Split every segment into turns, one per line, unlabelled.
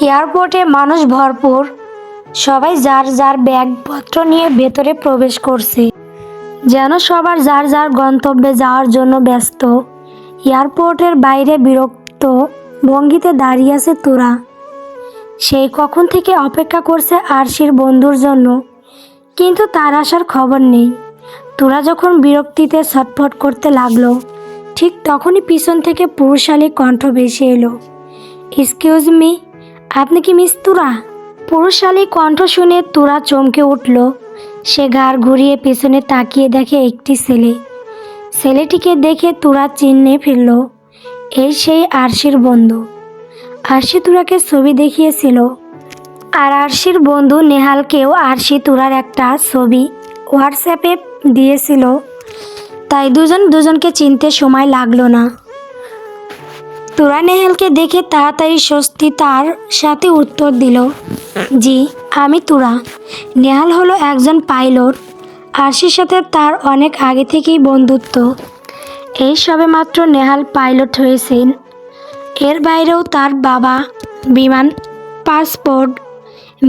এয়ারপোর্টে মানুষ ভরপুর। সবাই যার যার ব্যাগপত্র নিয়ে ভেতরে প্রবেশ করছে। যেন সবার যার যার গন্তব্যে যাওয়ার জন্য ব্যস্ত। এয়ারপোর্টের বাইরে বিরক্ত ভঙ্গিতে দাঁড়িয়ে আছে তোরা। সেই কখন থেকে অপেক্ষা করছে আরশির বন্ধুর জন্য। কিন্তু তার আসার খবর নেই। তোরা যখন বিরক্তিতে ছটফট করতে লাগল, ঠিক তখনই পিছন থেকে পুরুষালী কণ্ঠ ভেসে এলো। এক্সকিউজ মি আপনি কি মিস তুরা? পুরুষালী কণ্ঠ শুনে তুরা চমকে উঠল। সে ঘাড় ঘুরিয়ে পেছনে তাকিয়ে দেখে একটি ছেলে। ছেলেটিকে দেখে তুরা চিহ্নে ফেলল। এই সেই আরশির বন্ধু। আরশি তুরাকে ছবি দেখিয়েছিল। আর আরশির বন্ধু নেহালকেও আরশি তুরার একটা ছবি হোয়াটসঅ্যাপে দিয়েছিল। তাই দুজন দুজনকে চিনতে সময় লাগল না। তোরা নেহালকে দেখে তাড়াতাড়ি স্বস্তি তার সাথে উত্তর দিল, জি, আমি তুরা। নেহাল হলো একজন পাইলট, আরশির সাথে তার অনেক আগে থেকেই বন্ধুত্ব। এই সবে মাত্র নেহাল পাইলট হয়েছেন এর বাইরেও তার বাবা, বিমান, পাসপোর্ট,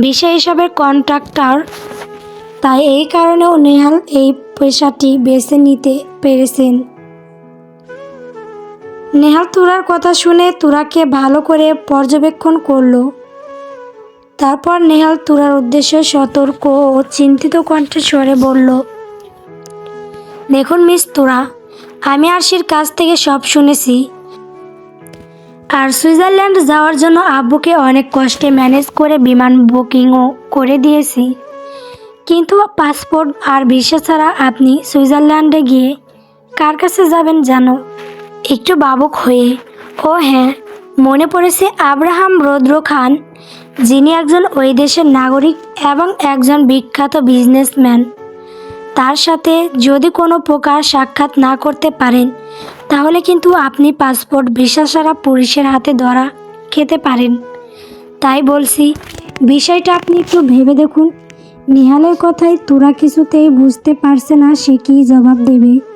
ভিসা এসবের কন্ট্রাক্টর। তাই এই কারণেও নেহাল এই পেশাটি বেছে নিতে পেরেছেন। নেহাল তুরার কথা শুনে তুরাকে ভালো করে পর্যবেক্ষণ করল। তারপর নেহাল তুরার উদ্দেশ্যে সতর্ক ও চিন্তিত কণ্ঠে স্বরে বলল, দেখুন মিস তুরা, আমি আরশির কাছ থেকে সব শুনেছি। আর সুইজারল্যান্ড যাওয়ার জন্য আব্বুকে অনেক কষ্টে ম্যানেজ করে বিমান বুকিংও করে দিয়েছি। কিন্তু পাসপোর্ট আর ভিসা ছাড়া আপনি সুইজারল্যান্ডে গিয়ে কার কাছে যাবেন জানো? একটু বাবুক হয়ে। ও হ্যাঁ মনে পড়েছে আব্রাহাম রৌদ্র খান যিনি একজন ওই দেশের নাগরিক এবং একজন বিখ্যাত বিজনেসম্যান। তার সাথে যদি কোনো প্রকার সাক্ষাৎ না করতে পারেন, তাহলে কিন্তু আপনি পাসপোর্ট ভিসা ছাড়া পুলিশের হাতে ধরা খেতে পারেন। তাই বলছি, বিষয়টা আপনি একটু ভেবে দেখুন। নেহালের কথায় তোরা কিছুতেই বুঝতে পারছে না সে কী জবাব দেবে।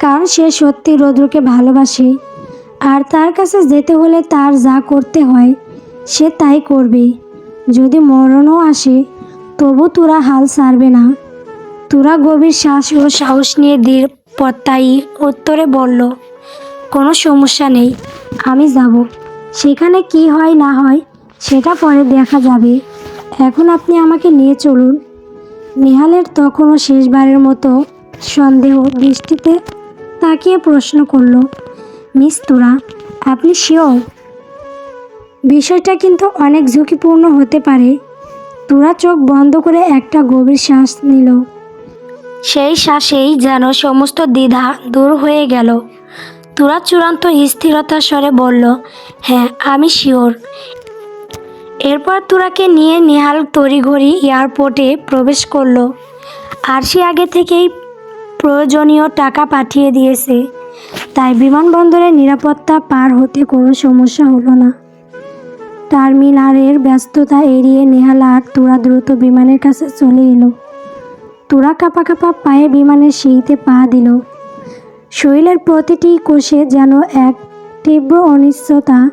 কারণ সে সত্যি রৌদ্রকে ভালোবাসে। আর তার কাছে যেতে হলে তার যা করতে হয়, সে তাই করবে। যদি মরণও আসে, তবু তোরা হাল ছাড়বে না। তোরা গভীর শ্বাস ও সাহস নিয়ে দৃঢ় পত্তাই উত্তরে বলল, কোনো সমস্যা নেই, আমি যাব। সেখানে কি হয় না হয়, সেটা পরে দেখা যাবে। এখন আপনি আমাকে নিয়ে চলুন। নেহালের তখনও শেষবারের মতো সন্দেহ দৃষ্টিতে তাকিয়ে প্রশ্ন করল, মিস তোরা, আপনি শিওর? বিষয়টা কিন্তু অনেক ঝুঁকিপূর্ণ হতে পারে। তোরা চোখ বন্ধ করে একটা গভীর শ্বাস নিল। সেই শ্বাসেই যেন সমস্ত দ্বিধা দূর হয়ে গেল। তোরা চূড়ান্ত স্থিরতার স্বরে বলল হ্যাঁ আমি শিওর। এরপর তোরাকে নিয়ে নেহাল তড়িঘড়ি এয়ারপোর্টে প্রবেশ করল। আর সে আগে থেকেই প্রয়োজনীয় টাকা পাঠিয়ে দিয়েছে। তাই বিমানবন্দরের নিরাপত্তা পার হতে কোনো সমস্যা হলো না। টার্মিনালের ব্যস্ততা এড়িয়ে নেহালা আর তোরা দ্রুত বিমানের কাছে চলে এলো। তোরা কাপা কাপা পায়ে বিমানের সিঁড়িতে পা দিল। শরীরের প্রতিটি কোষে যেন এক তীব্র অনিশ্চয়তা।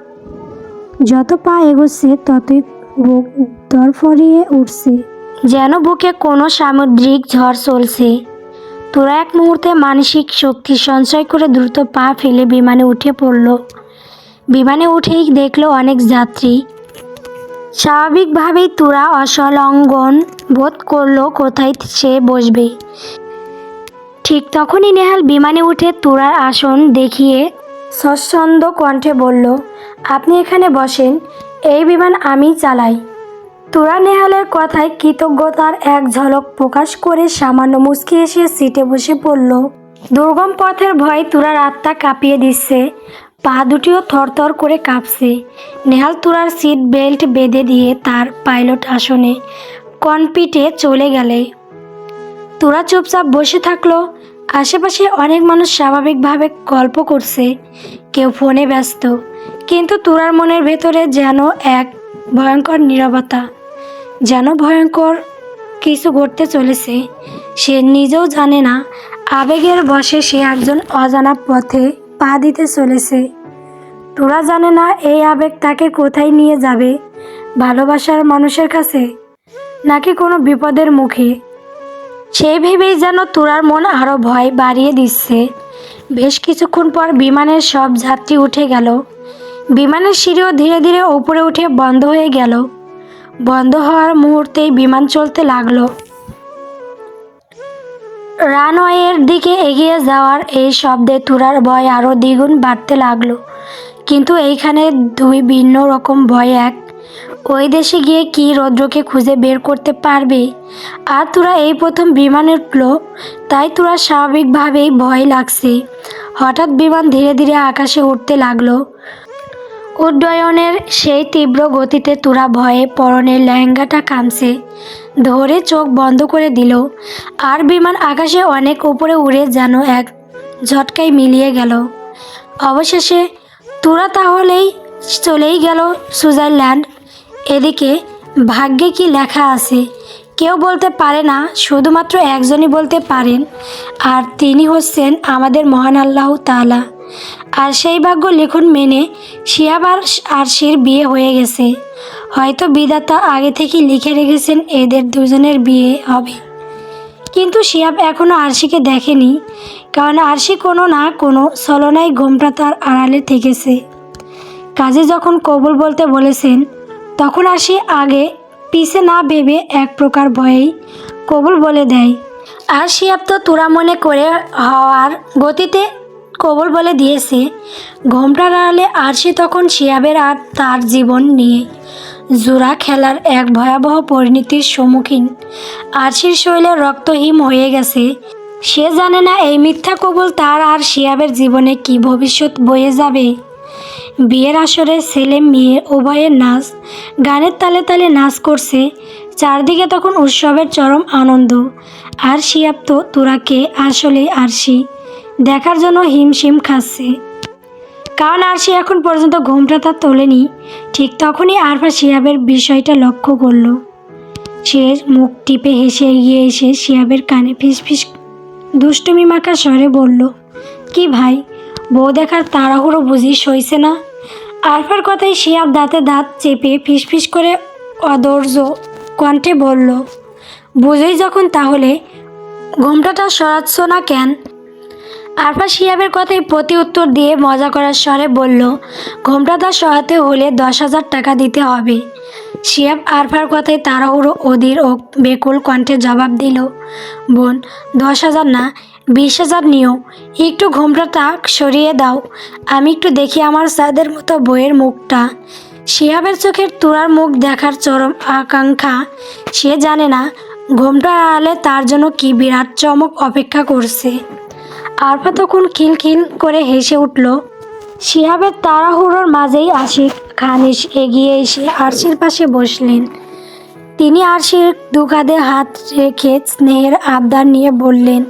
যত পা এগোচ্ছে, ততই বুক দরফরিয়ে উঠছে। যেন বুকে কোনো সামুদ্রিক ঝড় চলছে। তোরা এক মুহূর্তে মানসিক শক্তি সঞ্চয় করে দ্রুত পা ফেলে বিমানে উঠে পড়ল। বিমানে উঠেই দেখল অনেক যাত্রী। স্বাভাবিকভাবেই তোরা অসলঙ্ঘন বোধ করল কোথায় সে বসবে। ঠিক তখনই নেহাল বিমানে উঠে তোরার আসন দেখিয়ে সচ্ছন্দ কণ্ঠে বলল, আপনি এখানে বসেন, এই বিমান আমি চালাই। তোরা নেহালের কথায় কৃতজ্ঞতার এক ঝলক প্রকাশ করে সামান্য মুচকি এসে সিটে বসে পড়ল। দুর্গম পথের ভয় তুরার আত্মা কাঁপিয়ে দিচ্ছে। পা দুটিও থরথর করে কাঁপছে। নেহাল তুরার সিট বেল্ট বেঁধে দিয়ে তার পাইলট আসনে কনপিটে চলে গেলে। তোরা চুপচাপ বসে থাকল। আশেপাশে অনেক মানুষ স্বাভাবিকভাবে গল্প করছে। কেউ ফোনে ব্যস্ত। কিন্তু তোরার মনের ভেতরে যেন এক ভয়ঙ্কর নীরবতা। যেন ভয়ঙ্কর কিছু ঘটতে চলেছে, সে নিজেও জানে না। আবেগের বশে সে একজন অজানা পথে পা দিতে চলেছে। তোরা জানে না এই আবেগ তাকে কোথায় নিয়ে যাবে, ভালোবাসার মানুষের কাছে, নাকি কোনো বিপদের মুখে? সেই ভেবেই যেন তোরার মন আরও ভয় বাড়িয়ে দিচ্ছে। বেশ কিছুক্ষণ পর বিমানের সব যাত্রী উঠে গেল। বিমানের সিঁড়িও ধীরে ধীরে ওপরে উঠে বন্ধ হয়ে গেল। বন্ধ হওয়ার মুহূর্তেই বিমান চলতে লাগল। রানওয়ের দিকে এগিয়ে যাওয়ার এই শব্দে তুরার ভয় আরও দ্বিগুণ বাড়তে লাগল। কিন্তু এইখানে দুই ভিন্ন রকম ভয়, এক, ওই দেশে গিয়ে কি রৌদ্রকে খুঁজে বের করতে পারবে? আর তোরা এই প্রথম বিমানে উঠল, তাই তোরা স্বাভাবিকভাবেই ভয় লাগছে। হঠাৎ বিমান ধীরে ধীরে আকাশে উঠতে লাগল। উড্ডয়নের সেই তীব্র গতিতে তোরা ভয়ে পরনের লেহেঙ্গাটা কামছে। ধরে চোখ বন্ধ করে দিল। আর বিমান আকাশে অনেক উপরে উড়ে যেন এক ঝটকায় মিলিয়ে গেল। অবশেষে তোরা তাহলেই চলেই গেল সুইজারল্যান্ড। এদিকে ভাগ্যে কি লেখা আছে, কেউ বলতে পারে না, শুধুমাত্র একজনই বলতে পারেন। আর তিনি হচ্ছেন আমাদের মহান আল্লাহ তাআলা। আর সেই ভাগ্য লিখন মেনে শিয়াব আর আরশির বিয়ে হয়ে গেছে। হয়তো বিধাতা আগে থেকে লিখে রেখেছেন এদের দুজনের বিয়ে হবে। কিন্তু শিয়াব এখনও আরশিকে দেখেনি, কারণ আরশি কোনো না কোনো ছলনায় ঘোমটা তার আড়ালে থেকেছে। কাজে যখন কবুল বলতে বলেছেন, তখন আরশি আগে পিছে না ভেবে এক প্রকার ভয়েই কবুল বলে দেয়। আর শিয়াব তো তোরা মনে করে হওয়ার গতিতে কবুল বলে দিয়েছে ঘোমটার আড়ালে আরশি তখন শিয়াবের আর তার জীবন নিয়ে। জোড়া খেলার এক ভয়াবহ পরিণতির সম্মুখীন। আরশির শৈলে রক্তহীন হয়ে গেছে। সে জানে না এই মিথ্যা কবুল তার আর শিয়াবের জীবনে কি ভবিষ্যৎ বয়ে যাবে। বিয়ের আসরে ছেলে, মেয়ে উভয়ের নাচ, গানের তালে তালে নাচ করছে। চারদিকে তখন উৎসবের চরম আনন্দ। আর শিয়াব তো তোরাকে আসলে আরশি। দেখার জন্য হিমশিম খাচ্ছে। কারণ আর সে এখন পর্যন্ত ঘুমটা তার তোলেনি, ঠিক তখনই আরফা শিয়াবের বিষয়টা লক্ষ্য করল। সে মুখ টিপে হেসে এগিয়ে এসে শিয়াবের কানে ফিস ফিস দুষ্টুমি মাখা স্বরে বলল, কি ভাই, বউ দেখার তাড়াহুড়ো বুঝি সইছে না? আরফার কথায় শিয়াব দাঁতে দাঁত চেপে ফিসফিস করে অদর্য কণ্ঠে বলল, বুঝেই যখন তাহলে ঘোমটাটা সরাচ্ছ না কেন? আরফা শিয়াবের কথায় প্রতি উত্তর দিয়ে মজা করার স্বরে বলল ঘোমটাটা সরাতে হলে দশ হাজার টাকা দিতে হবে। শিয়াব আরফার কথায় তাড়াহুড়ো, অধীর ও বেকুল কণ্ঠে জবাব দিল, বোন, দশ হাজার না, বিশ হাজার নিও। একটু ঘোমটাটা সরিয়ে দাও। আমি একটু দেখি আমার সাদের মতো বইয়ের মুখটা। শিহাবের চোখের তুরার মুখ দেখার চরম আকাঙ্ক্ষা সে জানে না ঘোমটার আড়ালে তার জন্য কি বিরাট চমক অপেক্ষা করছে। আরফা তখন খিলখিল করে হেসে উঠল, শিহাবের তাড়াহুড়োর মাঝেই আশিক খান এগিয়ে এসে আরশির পাশে বসলেন। তিনি আরশির দু কাঁধে হাত রেখে স্নেহের আবদার নিয়ে বললেন,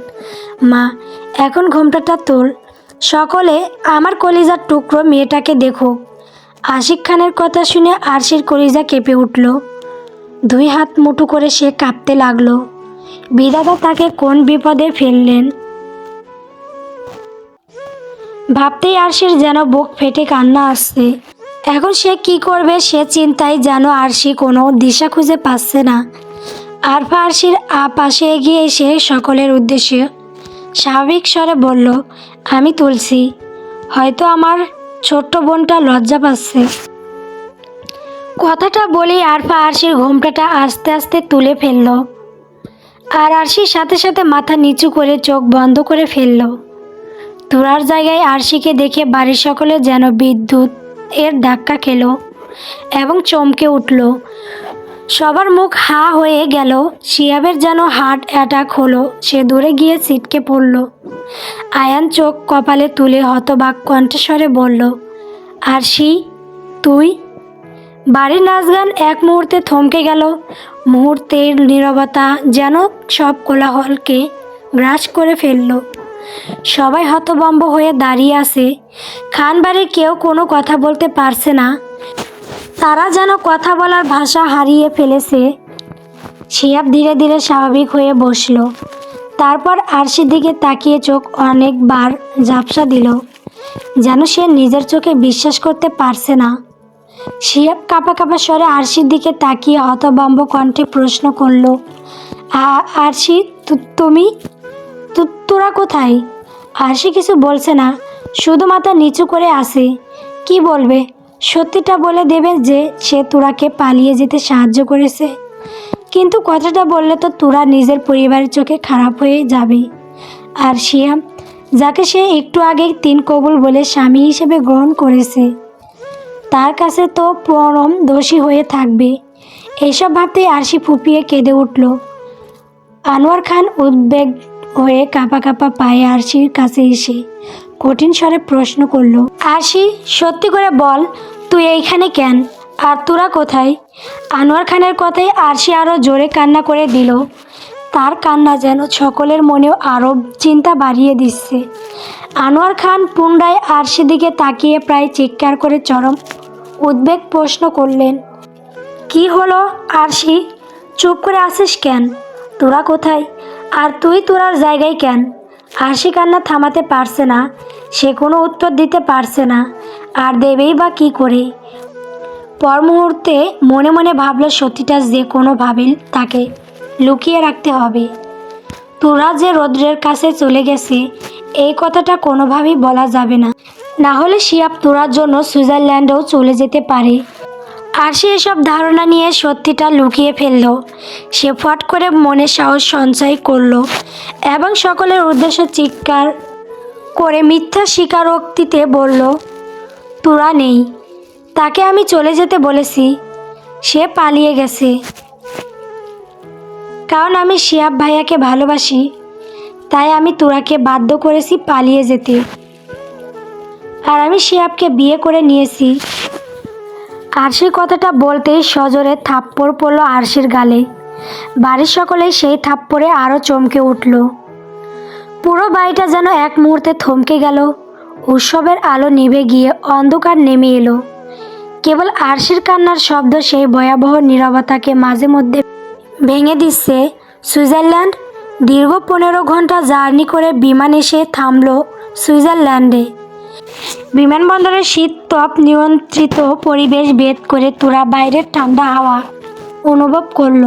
মা, এখন ঘোমটাটা তোল। সকলে আমার কলিজার টুকরো মেয়েটাকে দেখো। আশিক খানের কথা শুনে আরশির কলিজা কেঁপে উঠল। দুই হাত মুঠো করে সে কাঁপতে লাগল। বিধাতা তাকে কোন বিপদে ফেললেন? ভাবতেই আরশির যেন বুক ফেটে কান্না আসছে। এখন সে কি করবে সে চিন্তায় যেন আরশি কোনো দিশা খুঁজে পাচ্ছে না। আরফা আরশির আ পাশে এগিয়ে এসে সকলের উদ্দেশ্যে স্বাভাবিক স্বরে বলল, আমি তুলছি। হয়তো আমার ছোট্ট বোনটা লজ্জা পাচ্ছে। কথাটা বলেই আরফা আরশির ঘোমটাটা আস্তে আস্তে তুলে ফেলল। আর আরশির সাথে সাথে মাথা নিচু করে চোখ বন্ধ করে ফেলল। তোরার জায়গায় আরশিকে দেখে বাড়ির সকলে যেন বিদ্যুৎ এর ধাক্কা খেলো এবং চমকে উঠল। সবার মুখ হা হয়ে গেল। শিয়াবের যেন হার্ট অ্যাটাক হলো। সে দূরে গিয়ে ছিটকে পড়ল। আয়ান চোখ কপালে তুলে হতবাক কণ্ঠস্বরে বলল, আরশি, তুই? বাড়ির নাচ গান এক মুহূর্তে থমকে গেল। মুহূর্তের নীরবতা যেন সব কোলাহলকে গ্রাস করে ফেলল। সবাই হতবম্ব হয়ে দাঁড়িয়ে আছে। খানবাড়ির কেউ কোনো কথা বলতে পারছে না। তারা যেন কথা বলার ভাষা হারিয়ে ফেলেছে। শিয়াব ধীরে ধীরে স্বাভাবিক হয়ে বসল। তারপর আরশির দিকে তাকিয়ে চোখ অনেকবার ঝাপসা দিল, যেন সে নিজের চোখে বিশ্বাস করতে পারছে না। শিয়াব কাপা কাপা স্বরে আরশির দিকে তাকিয়ে হতবম্ব কণ্ঠে প্রশ্ন করল, "আ- আরশি তুমি? তোরা কোথায়? আরশি কিছু বলছে না, শুধু মাথা নিচু করে আসে কি বলবে? সত্যিটা বলে দেবে যে সে তোরাকে পালিয়ে যেতে সাহায্য করেছে। কিন্তু কথাটা বললে তো তোরা নিজের পরিবারের চোখে খারাপ হয়ে যাবে। আর শিয়াম যাকে সে একটু আগে তিন কবুল বলে স্বামী হিসেবে গ্রহণ করেছে, তার কাছে তো পরম দোষী হয়ে থাকবে। এইসব ভাবতেই আরশি ফুপিয়ে কেঁদে উঠল। আনোয়ার খান উদ্বেগ হয়ে কাঁপা কাঁপা পায়ে আরশির কাছে এসে কঠিন স্বরে প্রশ্ন করল, আরশি, সত্যি করে বল, তুই এইখানে কেন? আর তোরা কোথায়? আনোয়ার খানের কথায় আরশি আরও জোরে কান্না করে দিল। তার কান্না যেন সকলের মনেও আরও চিন্তা বাড়িয়ে দিচ্ছে। আনোয়ার খান পুনরায় আরশির দিকে তাকিয়ে প্রায় চিৎকার করে চরম উদ্বেগ প্রশ্ন করলেন, কি হলো আরশি? চুপ করে আসিস কেন? তোরা কোথায়? আর তুই তোরার জায়গায় কেন? আরশি কান্না থামাতে পারছে না, সে কোনো উত্তর দিতে পারছে না, আর দেবেই বা কী করে? পর মুহূর্তে মনে মনে ভাবলো সত্যিটা যে কোনোভাবে তাকে লুকিয়ে রাখতে হবে। তোরা যে রৌদ্রের কাছে চলে গেছে, এই কথাটা কোনোভাবেই বলা যাবে না। না হলে শিয়াব তোরার জন্য সুইজারল্যান্ডেও চলে যেতে পারে। আর সে এসব ধারণা নিয়ে সত্যিটা লুকিয়ে ফেলল। সে ফট করে মনে সাহস সঞ্চয় করল এবং সকলের উদ্দেশ্যে চিৎকার করে মিথ্যা স্বীকারোক্তিতে বলল, তোরা নেই। তাকে আমি চলে যেতে বলেছি। সে পালিয়ে গেছে। কারণ আমি শিয়াব ভাইয়াকে ভালোবাসি, তাই আমি তোরাকে বাধ্য করেছি পালিয়ে যেতে। আর আমি শিয়াবকে বিয়ে করে নিয়েছি। আরশির কথাটা বলতেই সজোরে থাপ্পড় পড়ল আরশির গালে। বাড়ির সকলেই সেই থাপ্পড়ে আরও চমকে উঠল। পুরো বাড়িটা যেন এক মুহূর্তে থমকে গেল। উৎসবের আলো নিভে গিয়ে অন্ধকার নেমে এলো। কেবল আরশির কান্নার শব্দ সেই ভয়াবহ নীরবতাকে মাঝে মধ্যে ভেঙে দিচ্ছে। সুইজারল্যান্ড দীর্ঘ পনেরো ঘণ্টা জার্নি করে বিমান এসে থামলো সুইজারল্যান্ডে। বিমানবন্দরের শীত তপ নিয়ন্ত্রিত পরিবেশ ভেদ করে তোরা বাইরের ঠান্ডা হাওয়া অনুভব করল।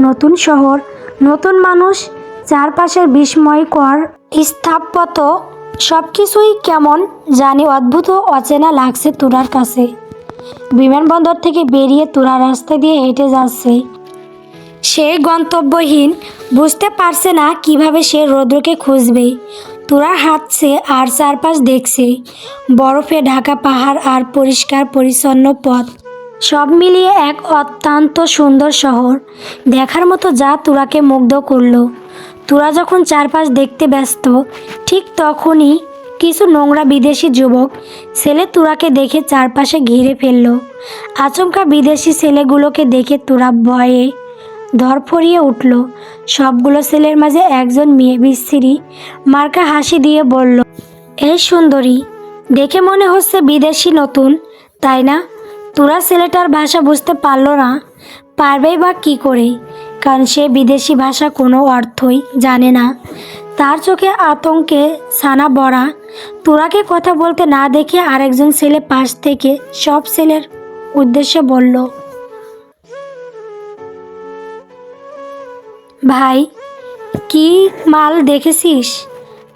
নতুন শহর, নতুন মানুষ, চারপাশের বিস্ময়কর স্থাপত্য সব কিছুই কেমন জানি অদ্ভুত অচেনা লাগছে তোরার কাছে। বিমানবন্দর থেকে বেরিয়ে তোরা রাস্তা দিয়ে হেঁটে যাচ্ছে। সে গন্তব্যহীন, বুঝতে পারছে না কীভাবে সে রৌদ্রকে খুঁজবে। তোরা হাঁটছে আর চারপাশ দেখছে। বরফে ঢাকা পাহাড় আর পরিষ্কার পরিচ্ছন্ন পথ। সব মিলিয়ে এক অত্যন্ত সুন্দর শহর। দেখার মতো যা তোরাকে মুগ্ধ করল। তোরা যখন চারপাশ দেখতে ব্যস্ত, ঠিক তখনই কিছু নোংরা বিদেশি যুবক ছেলে তোরাকে দেখে চারপাশে ঘিরে ফেলল। আচমকা বিদেশি ছেলেগুলোকে দেখে তোরা ভয়ে ধরফরিয়ে উঠল। সবগুলো ছেলের মাঝে একজন মেয়ে বিশ্রী মার্কা হাসি দিয়ে বলল, এই সুন্দরী, দেখে মনে হচ্ছে বিদেশি নতুন, তাই না? তোরা ছেলেটার ভাষা বুঝতে পারল না পারবেই বা কী করে? কারণ সে বিদেশি ভাষা কোনো অর্থই জানে না। তার চোখে আতঙ্কে ছানা বড়া, তোরাকে কথা বলতে না দেখে আরেকজন ছেলে পাশ থেকে সব ছেলের উদ্দেশ্যে বলল ভাই, কি মাল দেখেছিস?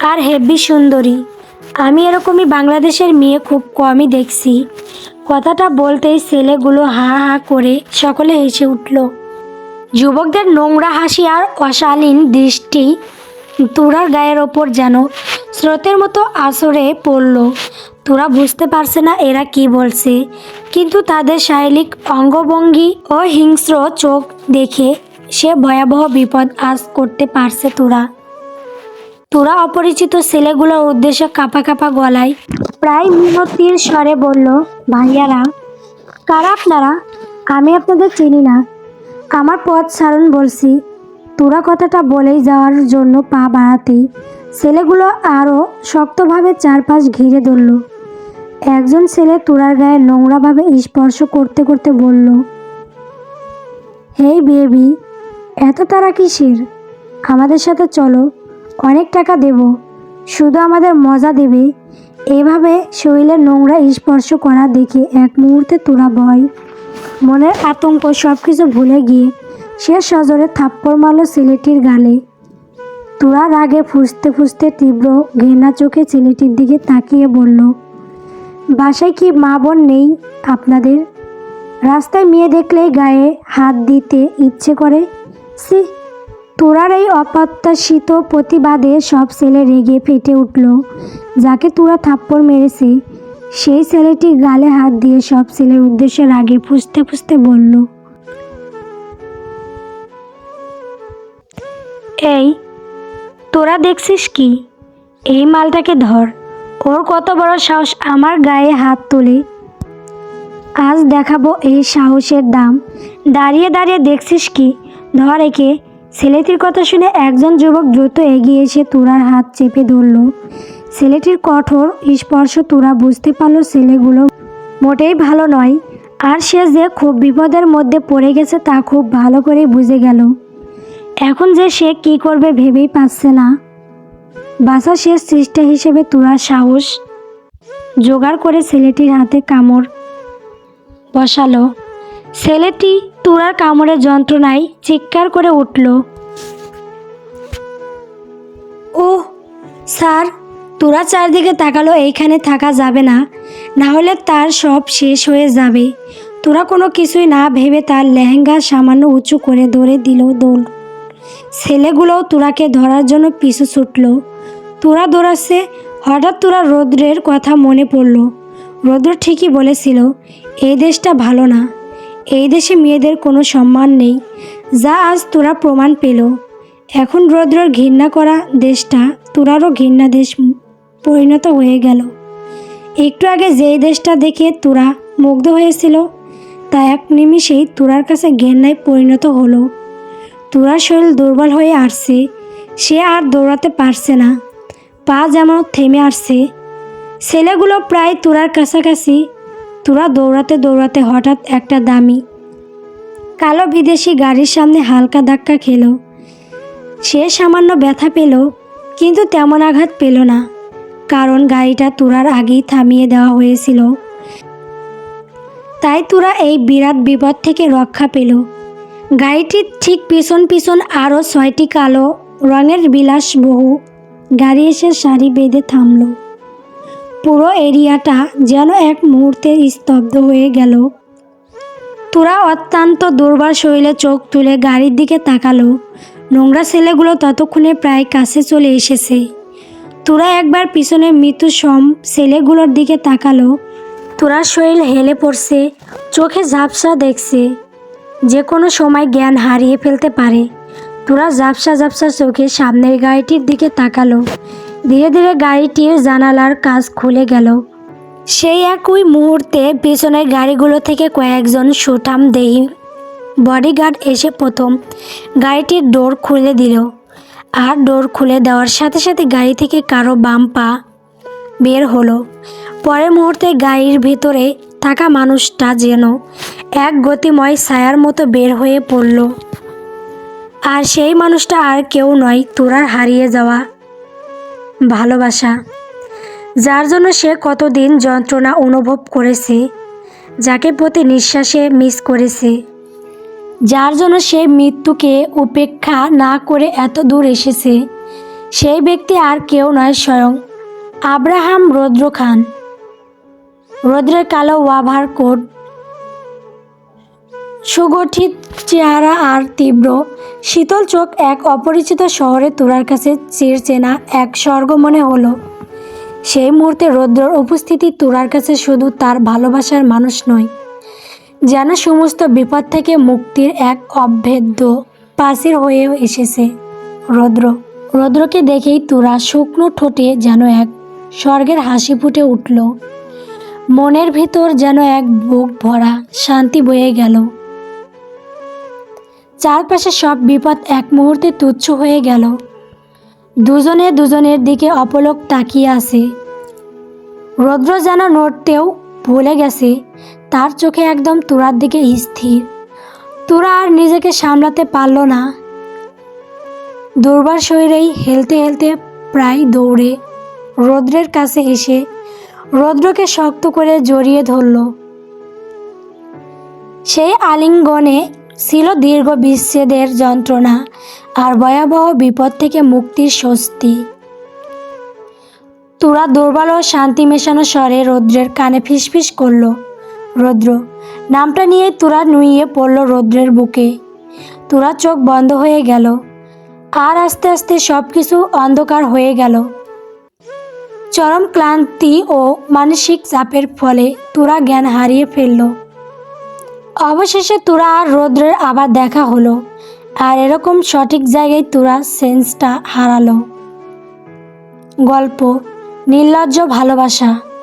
আর হেব্বি সুন্দরী। আমি এরকমই বাংলাদেশের মেয়ে খুব কমই দেখছি। কথাটা বলতেই ছেলেগুলো হা হা করে সকলে হেসে উঠল। যুবকদের নোংরা হাসি আর অশালীন দৃষ্টি তোরার গায়ের ওপর যেন স্রোতের মতো আসরে পড়ল। তোরা বুঝতে পারছে না এরা কি বলছে, কিন্তু তাদের শারীরিক অঙ্গভঙ্গি ও হিংস্র চোখ দেখে সে ভয়াবহ বিপদ আজ করতে পারছে তোরা। তোরা অপরিচিত ছেলেগুলোর উদ্দেশ্যে কাঁপা কাঁপা গলায় প্রায় মিনতির স্বরে বলল, ভাইয়ারা, কারা আপনারা? আমি আপনাদের চিনি না। আমার পথ সারণ বলছি। তোরা কথাটা বলেই যাওয়ার জন্য পা বাড়াতেই ছেলেগুলো আরও শক্তভাবে চারপাশ ঘিরে ধরল। একজন ছেলে তোরার গায়ে নোংরাভাবে স্পর্শ করতে করতে বলল, হেই বেবি এত তারা কিসের? আমাদের সাথে চলো, অনেক টাকা দেব। শুধু আমাদের মজা দেবে। এভাবে শরীরের নোংরা স্পর্শ করা দেখে এক মুহূর্তে তোরা ভয়। মনের আতঙ্ক সব কিছু ভুলে গিয়ে সে সজোরে থাপ্পড় মারল ছেলেটির গালে। তোরা রাগে ফুসতে ফুসতে তীব্র ঘেনা চোখে ছেলেটির দিকে তাকিয়ে বলল, বাসায় কি মা বোন নেই আপনাদের? রাস্তায় মেয়ে দেখলেই গায়ে হাত দিতে ইচ্ছে করে? সি তোরার এই অপ্রত্যাশিত প্রতিবাদে সব ছেলে রেগে ফেটে উঠল। যাকে তোরা থাপ্পড় মেরেছে, সেই ছেলেটি গালে হাত দিয়ে সব ছেলের উদ্দেশ্যে রাগে ফুসতে ফুসতে বলল, এই, তোরা দেখছিস কি? এই মালটাকে ধর। ওর কত বড় সাহস আমার গায়ে হাত তোলে। আজ দেখাবো এই সাহসের দাম। দাঁড়িয়ে দাঁড়িয়ে দেখছিস কি? ধর একে। ছেলেটির কথা শুনে একজন যুবক দ্রুত এগিয়ে এসে তুরার হাত চেপে ধরল। ছেলেটির কঠোর স্পর্শ তুরা বুঝতে পারল ছেলেগুলো মোটেই ভালো নয়। আর সে যে খুব বিপদের মধ্যে পড়ে গেছে তা খুব ভালো করেই বুঝে গেল। এখন যে সে কি করবে ভেবেই পাচ্ছে না। বাসা শেষ চেষ্টা হিসেবে তুরার সাহস জোগাড় করে ছেলেটির হাতে কামড় বসালো। ছেলেটি তুরার কামড়ের যন্ত্রণায় চিৎকার করে উঠল। ও স্যার, তোরা চারদিকে তাকালো, এইখানে থাকা যাবে না। না হলে তার সব শেষ হয়ে যাবে। তোরা কোনো কিছুই না ভেবে তার লেহেঙ্গা সামান্য উঁচু করে ধরে দিল দোল। ছেলেগুলোও তোরাকে ধরার জন্য পিছু ছুটল। তোরা দৌড়াচ্ছে, হঠাৎ তোরা রৌদ্রের কথা মনে পড়ল। রৌদ্র ঠিকই বলেছিল, এই দেশটা ভালো না। এই দেশে মেয়েদের কোনো সম্মান নেই। যা আজ তোরা প্রমাণ পেল। এখন রৌদ্রর ঘৃণা করা দেশটা তোরারও ঘৃণা দেশ পরিণত হয়ে গেল। একটু আগে যেই দেশটা দেখে তোরা মুগ্ধ হয়েছিল, তা এক নিমিষেই তোরার কাছে ঘেন্নায় পরিণত হলো। তোরার শরীর দুর্বল হয়ে আসছে, সে আর দৌড়াতে পারছে না। পা যেমন থেমে আসছে। ছেলেগুলো প্রায় তোরার কাছাকাছি তোরা দৌড়াতে দৌড়াতে হঠাৎ একটা দামি, কালো বিদেশি গাড়ির সামনে হালকা ধাক্কা খেল। সে সামান্য ব্যথা পেল, কিন্তু তেমন আঘাত পেল না, কারণ গাড়িটা তোরার আগেই থামিয়ে দেওয়া হয়েছিল। তাই তোরা এই বিরাট বিপদ থেকে রক্ষা পেল। গাড়িটির ঠিক পিছন পিছন আরও ছয়টি কালো রঙের বিলাসবহু গাড়ি এসে সারি বেঁধে থামলো। পুরো এরিয়াটা যেন এক মুহূর্তে স্তব্ধ হয়ে গেল। তোরা অত্যন্ত দুর্বার শরীরে চোখ তুলে গাড়ির দিকে তাকালো। নোংরা ছেলেগুলো ততক্ষণে প্রায় কাছে চলে এসেছে। তোরা একবার পিছনে মৃত্যু সম ছেলেগুলোর দিকে তাকালো। তোরা শরীর হেলে পড়ছে, চোখে ঝাপসা দেখছে। যে কোনো সময় জ্ঞান হারিয়ে ফেলতে পারে। তোরা ঝাপসা ঝাপসা চোখে সামনের গাড়িটির দিকে তাকালো। ধীরে ধীরে গাড়িটির জানালার কাজ খুলে গেল। সেই একই মুহূর্তে পিছনের গাড়িগুলো থেকে কয়েকজন সুঠাম দেহি বডিগার্ড এসে প্রথম গাড়িটির ডোর খুলে দিল আর ডোর খুলে দেওয়ার সাথে সাথে গাড়ি থেকে কারও বাম পা বের হলো। পরের মুহূর্তে গাড়ির ভেতরে থাকা মানুষটা যেন এক গতিময় ছায়ার মতো বের হয়ে পড়ল। আর সেই মানুষটা আর কেউ নয়, তোরার হারিয়ে যাওয়া ভালোবাসা। যার জন্য সে কতদিন যন্ত্রণা অনুভব করেছে, যাকে প্রতি নিঃশ্বাসে মিস করেছে। যার জন্য সে মৃত্যুকে উপেক্ষা না করে এত দূর এসেছে, সেই ব্যক্তি আর কেউ নয় স্বয়ং আব্রাহাম রৌদ্র খান রৌদ্রের কালো ওয়াভার কোট সুগঠিত চেহারা আর তীব্র। শীতল চোখ এক অপরিচিত শহরে তোরার কাছে চির চেনা এক স্বর্গ মনে হলো। সেই মুহূর্তে রৌদ্রর উপস্থিতি তোরার কাছে শুধু তার ভালোবাসার মানুষ নয়, যেন সমস্ত বিপদ থেকে মুক্তির এক অভেদ্য পাশির হয়ে এসেছে। রৌদ্র, রৌদ্রকে দেখেই তোরা শুকনো ঠোঁটে যেন এক স্বর্গের হাসি ফুটে উঠল। মনের ভিতর যেন এক বুক ভরা শান্তি বয়ে গেল। চারপাশে সব বিপদ এক মুহূর্তে তুচ্ছ হয়ে গেল। দুজনে দুজনের দিকে অপলক তাকিয়ে আছে। রৌদ্র যেন নড়তেও ভুলে গেছে, তার চোখে একদম তুরার দিকে স্থির। তুরা আর নিজেকে সামলাতে পারল না। দুর্বার শরীরেই হেলতে হেলতে প্রায় দৌড়ে রৌদ্রের কাছে এসে রৌদ্রকে শক্ত করে জড়িয়ে ধরল। সেই আলিঙ্গনে ছিল দীর্ঘ বিচ্ছেদের যন্ত্রণা আর ভয়াবহ বিপদ থেকে মুক্তির স্বস্তি। তোরা দুর্বল ও শান্তি মেশানো স্বরে রৌদ্রের কানে ফিসফিস করল, রৌদ্র, নামটা নিয়ে তুরা নুইয়ে পড়ল রৌদ্রের বুকে। তোরা চোখ বন্ধ হয়ে গেল, আর আস্তে আস্তে সব কিছু অন্ধকার হয়ে গেল। চরম ক্লান্তি ও মানসিক চাপের ফলে তোরা জ্ঞান হারিয়ে ফেলল। অবশেষে তোরা আর রৌদ্রের আবার দেখা হলো, আর এরকম সঠিক জায়গায় তোরা সেন্সটা হারালো। গল্প, নির্লজ্জ ভালোবাসা।